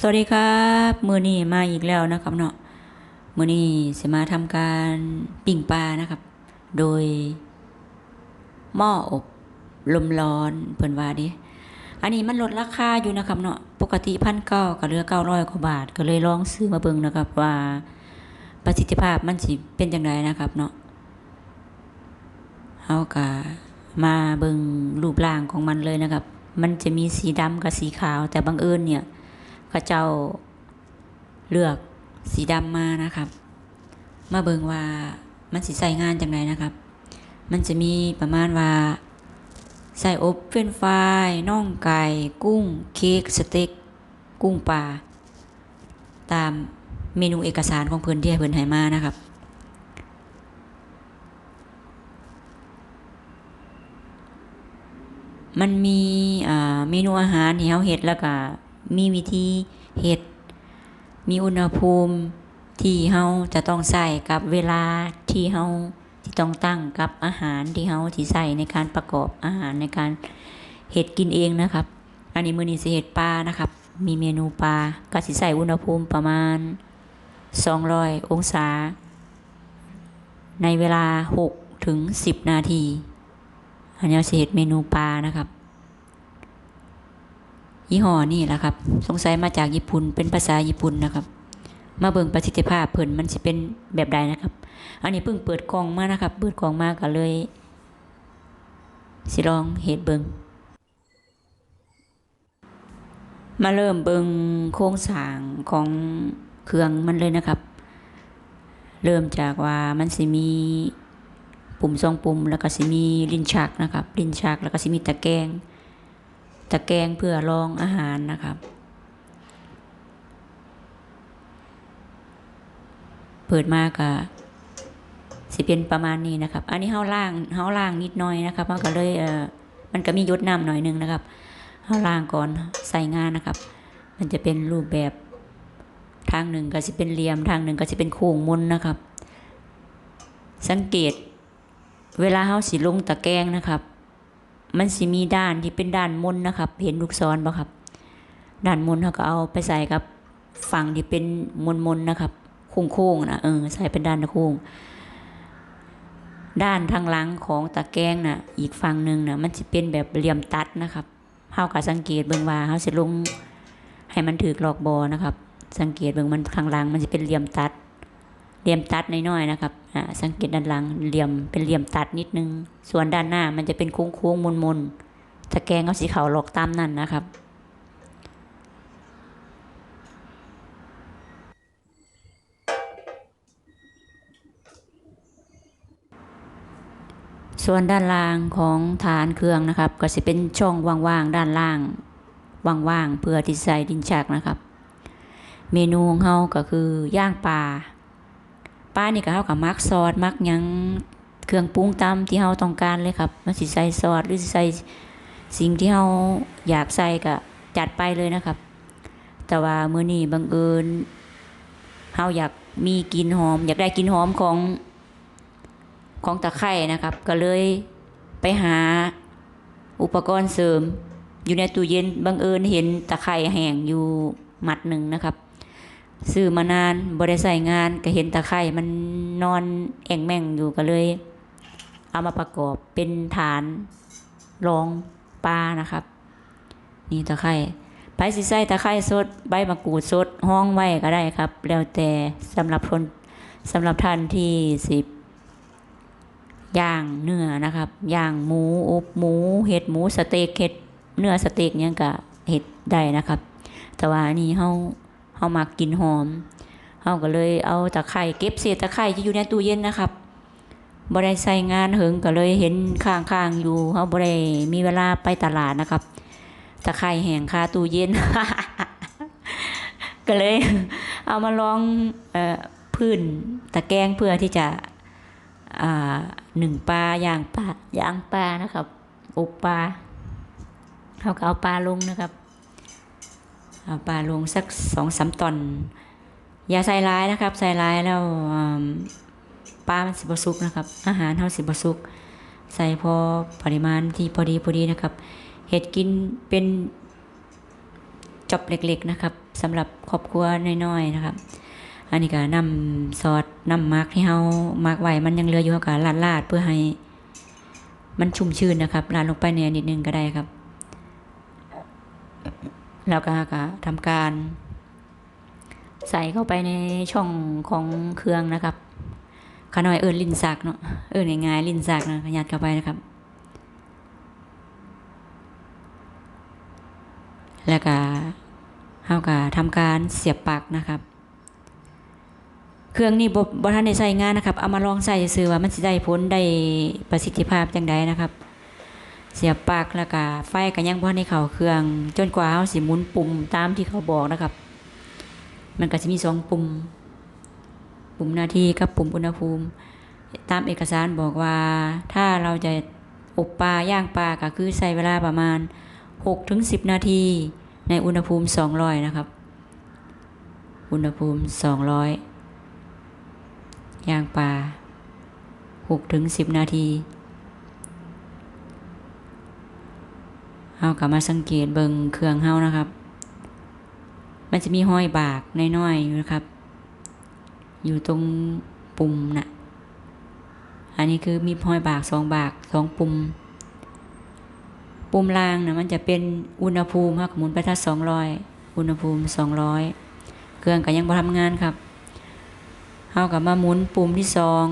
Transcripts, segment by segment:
สวัสดีครับมือนี้มาอีกแล้วนะครับเนาะมือนี้สิมาทำการปิ้งปลานะครับ โดย หม้ออบลมร้อนเพิ่นว่าดิอันนี้มันลดราคาอยู่นะครับเนาะปกติพันเก้าก็เหลือเก้าร้อยกว่าบาท ก็เลยลองซื้อมาเบิ่งนะครับ ว่าประสิทธิภาพมันสิเป็นจังไดนะครับเนาะเฮาก็มาเบิ่งรูปร่างของมันเลยนะครับ มันจะมีสีดำกับสีขาวแต่บังเอิญเนี่ย เขาเจ้าเลือกสีดำมานะครับ มาเบิงว่ามันสิใส่งานจังไดนะครับ มันจะมีประมาณว่า ใส่อบเฟรนช์ฟรายน่องไก่ กุ้ง เค้กสเต็ก กุ้งปลาตามเมนูเอกสารของเพิ่อนที่เพิ่อนให้มานะครับ มันมีเมนูอาหารที่เฮาเฮ็ดแล้วก็ มีวิธีเฮ็ด มีอุณหภูมิที่เฮาจะต้องใส่กับเวลาที่เฮาที่ต้องตั้งกับอาหารที่เฮาที่ใส่ในการประกอบอาหารในการเฮ็ดกินเองนะครับ อันนี้มือนี้สิเฮ็ดปลานะครับ มีเมนูปลาก็สิใส่อุณหภูมิประมาณ 200 องศา ในเวลา 6 ถึง 10 นาที อันนี้สิเฮ็ดเมนูปลานะครับ ยี่ห้อนี่แหละครับ สงสัยมาจากญี่ปุ่นเป็นภาษาญี่ปุ่นนะครับ มาเบิ่งประสิทธิภาพเพิ่นมันสิเป็นแบบใดนะครับ อันนี้เพิ่งเปิดกล่องมานะครับ เปิดกล่องมาก็เลย สิลองเฮ็ดเบิ่งมาเริ่มเบิ่งโครงสร้างของเครื่องมันเลยนะครับ เริ่มจากว่ามันสิมีปุ่มสองปุ่มแล้วก็สิมีลิ้นชักนะครับ ลิ้นชักแล้วก็สิมีตะแกรง ตะแกรงเพื่อรองอาหารนะครับ เปิดมากะสิเป็นประมาณนี้นะครับ อันนี้เฮาล่างเฮาล่างนิดหน่อยนะครับมันก็เลยเออมันก็มียดน้ำหน่อยหนึงนะครับเฮาล่างก่อนใส่งานนะครับ มันจะเป็นรูปแบบทางหนึ่งก็สิเป็นเหลี่ยมทางหนึ่งก็สิเป็นโค้งมนนะครับ สังเกต เวลาเฮาสิลงตะแกรงนะครับ มันสิมีด้านที่เป็นด้านมนนะครับ เห็นลูกศรบ่ครับ ด้านมนเขาก็เอาไปใส่กับฝั่งที่เป็นมนมนนะครับโค้งๆนะเออใส่เป็นด้านโค้งด้านทางหลังของตะแกรงน่ะ อีกฝั่งหนึ่งน่ะมันจะเป็นแบบเหลี่ยมตัดนะครับเฮาก็สังเกตเบิ่งว่าเฮาสิลงให้มันถือหลอกบอนะครับ สังเกตเบิ่งมันข้างหลังมันจะเป็นเหลี่ยมตัด เหลี่ยมตัดน้อยๆนะครับสังเกตด้านหลังเหลี่ยมเป็นเหลี่ยมตัดนิดนึง ส่วนด้านหน้ามันจะเป็นโค้งๆมนๆตะแกรงเอาสีขาวหลอกตามนั่นนะครับส่วนด้านล่างของฐานเครื่องนะครับ ก็จะเป็นช่องว่างๆด้านล่างว่างๆเพื่อที่ใส่ดินชักนะครับ เมนูของเฮาก็คือย่างปลา ปลานี่ก็เฮากับมักซอสมักหยังเครื่องปรุงตามที่เฮาต้องการเลยครับ มันสิใส่ซอสหรือสิใส่สิ่งที่เฮาอยากใส่ก็จัดไปเลยนะครับ แต่ว่ามื้อนี้บังเอิญเฮาอยากมีกลิ่นหอม อยากได้กลิ่นหอมของของตะไคร่นะครับ ก็เลยไปหาอุปกรณ์เสริม อยู่ในตู้เย็นบังเอิญเห็นตะไคร่แห้งอยู่หมัดหนึ่งนะครับ ซื้อมานานบริใส่งานก็เห็นตะไคร่มันนอนแอ่งแม่งอยู่ก็เลย เอามาประกอบเป็นฐานรองปลานะครับ นี่ตะไคร่ไปสิใส่ตะไคร่สดใบมะกรูดสดห้องไว้ก็ได้ครับ แล้วแต่สำหรับคนสำหรับท่านที่สิบย่างเนื้อนะครับย่างหมูอบหมูเห็ดหมูสเต็กเห็ดเนื้อสเต็กเนี่ยก็เห็ดได้นะครับ แต่ว่าอันนี้เฮา เฮามักกินหอมเฮาก็เลยเอาตะไคร่เก็บเศษตะไคร่ที่อยู่ในตู้เย็นนะครับบ่ได้ใส่งานเหิงก็เลยเห็นข้างๆอยู่เฮาบ่ได้มีเวลาไปตลาดนะครับ ตะไคร่แห้งคาตู้เย็น ก็เลย เอามาลองเอ่อพื้นตะแกรงเพื่อที่จะอ่าหนึ่งปลาย่างปลาย่างปลานะครับอบปลาเขาก็เอาปลาลงนะครับ ปลาลงสักสองสามตอน อย่าใส่ร้ายนะครับ ใส่ร้ายแล้วปลามันสิบสุกนะครับ อาหารเขาสิบสุก ใส่พอปริมาณที่พอดีพอดีนะครับ เห็ดกินเป็นจอบเล็กๆนะครับสำหรับครอบครัวน้อยๆนะครับ อันนี้ก็นำซอสนำมาร์กที่เฮามาร์กไว้มันยังเหลืออยู่เฮาก็ลาดๆเพื่อให้ มันชุ่มชื้นนะครับลาดลงไปเนี่ยนิดนึงก็ได้ครับ แล้วก็ก็ทำการ ใส่เข้าไปในช่องของเครื่องนะครับขาน้อยเอิญลินสักเนาะเอิญง่ายๆลินสักนะยัดเข้าไปนะครับ แล้วก็เฮาก็ทำการเสียบปลั๊กนะครับ เครื่องนี้บ่บ่ทันได้ใช้งานนะครับ เอามาลองใส่ซื่อว่ามันสิได้ผลได้ประสิทธิภาพจังใดนะครับ เสียบปลั๊กแล้วก็ไฟก็ยังบ่ทันเข้าเครื่อง จนกว่าเฮาสิหมุนปุ่มตามที่เขาบอกนะครับ มันก็จะมีสองปุ่ม ปุ่มหน้าที่กับปุ่มอุณหภูมิ ตามเอกสารบอกว่าถ้าเราจะอบปลาย่างปลาก็คือใช้เวลาประมาณ6ถึง10 นาทีในอุณหภูมิ 200 นะครับ อุณหภูมิ 200 ย่างปลา6ถึง10 นาที เฮากลับมาสังเกตเบิงเครื่องเฮานะครับ มันจะมีห้อยบากน้อยๆอยู่นะครับ อยู่ตรงปุ่มน่ะ อันนี้คือมีห้อยบากสองบากสองปุ่ม ปุ่มล่างนะมันจะเป็นอุณหภูมิครับหมุนไปที่สองร้อยอุณหภูมิสองร้อยเครื่องก็ยังบ่ทำงานครับเฮากลับมาหมุนปุ่มที่สอง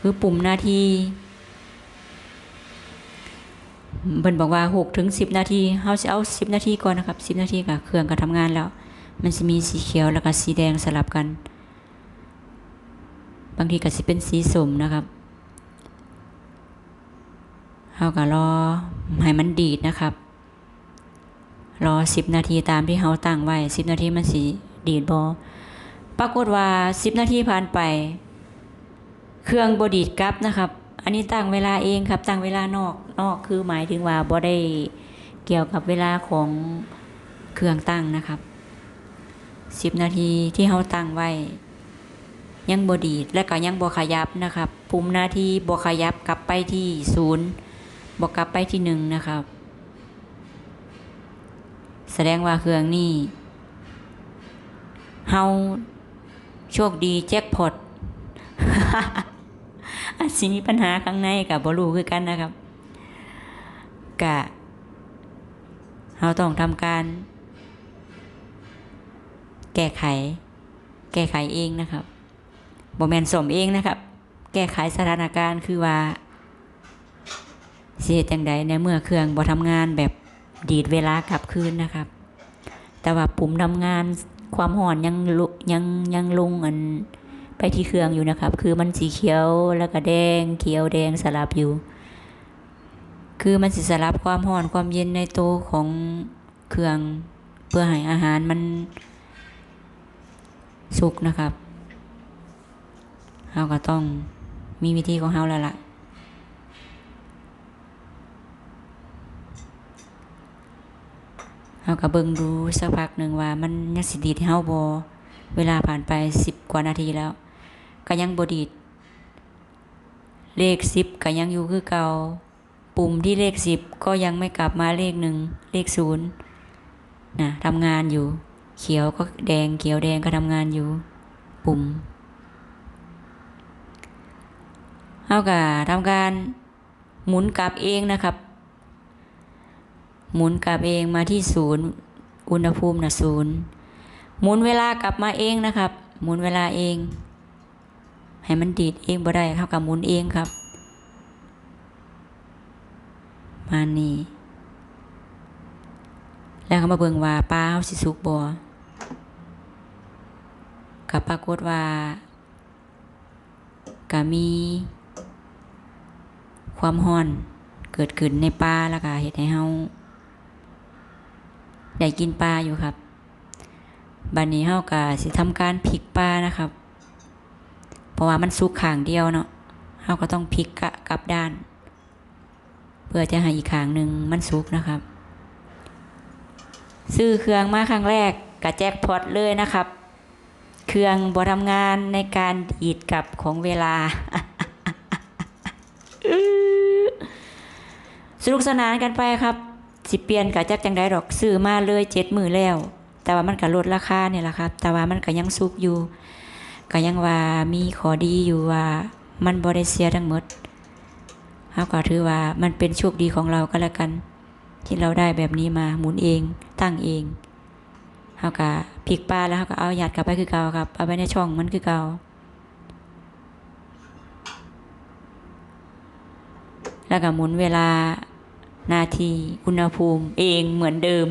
คือปุ่มหน้าที่ เบิ่นบอกว่าหกถึงสิบนาทีเฮาจะเอาสิบนาทีก่อนนะครับสิบนาทีกับเครื่องก็ทำงานแล้ว มันจะมีสีเขียวแล้วก็สีแดงสลับกัน บางทีก็สิเป็นสีส้มนะครับเฮาก็รอให้มันดีดนะครับ รอสิบนาทีตามที่เฮาตั้งไว้สิบนาทีมันสีดีดบอปรากฏว่าสิบนาทีผ่านไป เครื่องบดีดกลับนะครับ อันนี้ตั้งเวลาเองครับตั้งเวลานอกนอกคือหมายถึงว่าบ่ได้เกี่ยวกับเวลาของเครื่องตั้งนะครับสิบนาทีที่เฮาตั้งไว้ ยังบดีดและก็ยังบขยับนะครับปุ่มหน้าที่บ่ขยับกลับไปที่ศูนย์บกลับไปที่หนึ่งนะครับ แสดงว่าเครื่องนี้เฮาโชคดีแจ็คพอต อาจสิมีปัญหาข้างในกับบรูคือกันนะครับกะเราต้องทำการ แก้ไข แก้ไขเองนะครับบอแมนสมเองนะครับ แก้ไขสถานการณ์คือว่าเสียจังใดในเมื่อเครื่องบ่ทำงานแบบดีดเวลากลับคืนนะครับ แต่ว่าปุ่มทำงานความห่อนยังยังยังลงอัน ไปที่เครื่องอยู่นะครับ คือมันสีเขียวแล้วก็แดง เขียวแดงสลับอยู่ คือมันสิสลับความห่อนความเย็นในตัวของเครื่องเพื่อให้อาหารมันสุกนะครับเราก็ต้องมีวิธีของเราแล้วล่ะเราก็เบิ่งดูสักพักหนึ่งว่ามันยังสิดีดให้เฮาบ่เวลาผ่านไปสิบกว่านาทีแล้ว ก็ยังบดีดเลขสิบก็ยังอยู่คือเก่า ปุ่มที่เลขสิบก็ยังไม่กลับมาเลขหนึ่งเลขศูนย์นะทำงานอยู่ เขียวก็แดงเขียวแดงก็ทำงานอยู่ ปุ่มเฮาก็ทำการหมุนกลับเองนะครับ หมุนกลับเองมาที่ศูนย์อุณหภูมินะศูนย์หมุนเวลากลับมาเองนะครับ หมุนเวลาเอง ให้มันดีดเองบ่ได้เท่ากับหมุนเองครับ มานี่ แล้วก็มาเบิ่งว่าปลาเฮาสิสุกบ่ก็ปรากฏว่าก็มี ความร้อนเกิดขึ้นในปลาแล้วก็เฮ็ดให้เฮาได้กินปลาอยู่ครับบัดนี้เฮาก็สิทำการพลิกปลานะครับ ราะว่ามันสุกขางเดียวเนาะเฮาก็ต้องพลิกกลับด้าน เพื่อจะให้อีกขางหนึ่งมันสุกนะครับ ซื้อเครื่องมาครั้งแรกกะแจ็คพอตเลยนะครับ เครื่องบ่ทำงานในการดีดกลับของเวลาสนุกสนานกันไปครับ สิเปลี่ยนกะจักจังได้ดอกซื้อมาเลยเจ็ดมือแล้ว แต่ว่ามันก็ลดราคาเนี่ยแหละครับ แต่ว่ามันก็ยังสุกอยู่ ก็ยังว่ามีข้อดีอยู่ว่ามันบ่ได้เสียทั้งหมดเฮาก็ถือว่ามันเป็นโชคดีของเราก็แล้วกัน ที่เราได้แบบนี้มาหมุนเองตั้งเองเฮาก็พลิกปลาแล้วเฮาก็เอาหยัดกลับไปคือเก่าครับเอาไว้ในช่องมันคือเก่าแล้วก็หมุนเวลานาทีอุณหภูมิเองเหมือนเดิม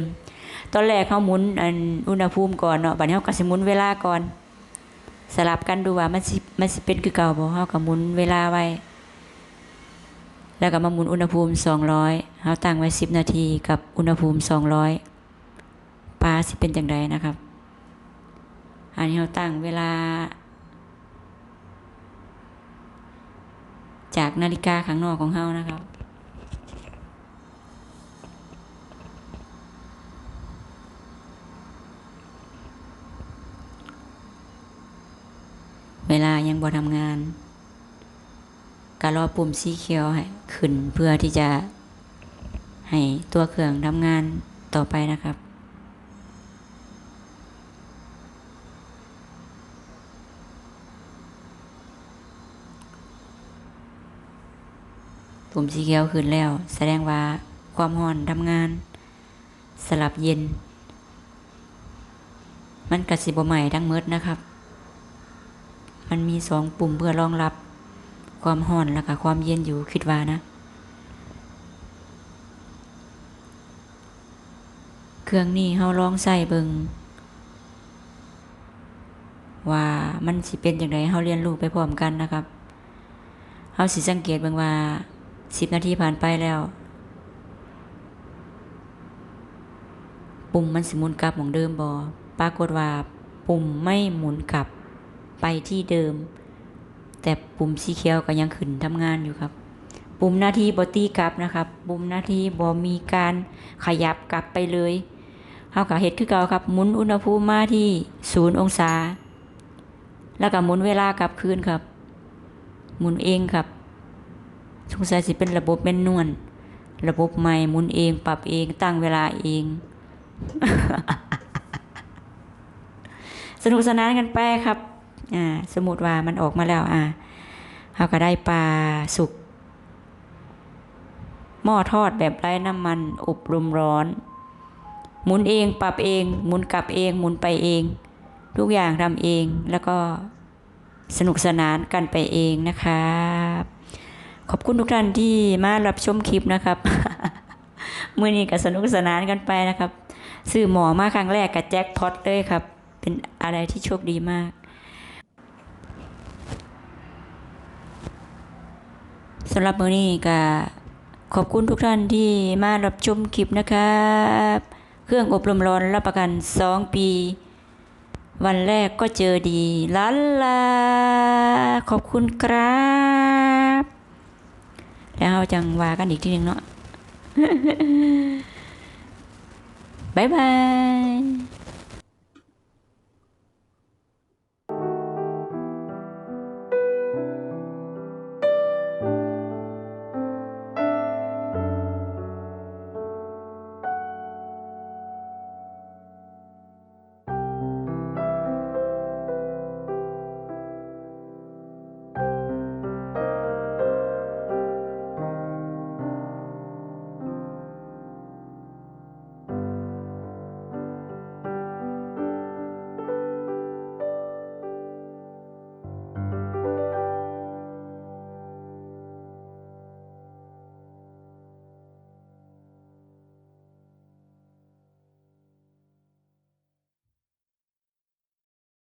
ตอนแรกเขาหมุนอันอุณหภูมิก่อนเนาะบัดนี้เขาก็สิหมุนเวลาก่อน สลับกันดูว่ามันสิมันสิเป็นคือเก่าบ่เขาก็หมุนเวลาไว้ แล้วก็มาหมุนอุณหภูมิ 200เขาตั้งไว้ 10 นาทีกับอุณหภูมิ 200ปลาสิเป็นจังไดนะครับ อันนี้เขาตั้งเวลา จากนาฬิกาข้างนอกของเฮานะครับ เวลายังบ่ทำงานก็รอปุ่มสีเขียวให้ขึ้นเพื่อที่จะให้ตัวเครื่องทำงานต่อไปนะครับ ปุ่มสีเขียวขึ้นแล้ว แสดงว่าความร้อนทำงาน สลับเย็น มันกระสิบใหม่ทั้งหมดนะครับ มันมีสองปุ่มเพื่อรองรับ ความร้อนแล้วก็ความเย็นอยู่คิดว่านะ เครื่องนี้เฮาลองใส่เบิงว่ามันสิเป็นอย่างไรเฮาเรียนรู้ไปพร้อมกันนะครับเฮาสิสังเกตเบิงว่าสิบนาทีผ่านไปแล้ว ปุ่มมันสิหมุนกลับของเดิมบอปรากฏว่าปุ่มไม่หมุนกลับ ไปที่เดิม แต่ปุ่มสีเขียวก็ยังขึ้นทำงานอยู่ครับ ปุ่มหน้าที่บอตี้กลับนะครับ ปุ่มหน้าที่บอมีการขยับกลับไปเลยเฮากับเฮ็ดคือเก่าครับหมุนอุณหภูมิมาที่ศูนย์องศา แล้วก็หมุนเวลากลับคืนครับ หมุนเองครับสงสัยสิเป็นระบบแม่นนวลระบบใหม่หมุนเอง ปรับเองตั้งเวลาเอง สนุกสนานกันไปครับ อ่าสมมติว่ามันออกมาแล้วอ่าเราก็ได้ปลาสุกหม้อทอดแบบไร้น้ำมันอบลมร้อน หมุนเองปรับเอง หมุนกลับเอง หมุนไปเอง ทุกอย่างทำเองแล้วก็สนุกสนานกันไปเองนะครับขอบคุณทุกท่านที่มารับชมคลิปนะครับมื่อนี้ก็สนุกสนานกันไปนะครับซื้อหมอมาครั้งแรกกับแจ็คพอตเลยครับ เป็นอะไรที่โชคดีมาก สำหรับมื้อนี้ก็ขอบคุณทุกท่านที่มารับชมคลิปนะครับ เครื่องอบรมร้อนรับประกัน 2 ปี วันแรกก็เจอดีลันลาขอบคุณครับ แล้วเราจังวากันอีกทีหนึ่งเนาะบ๊ายบาย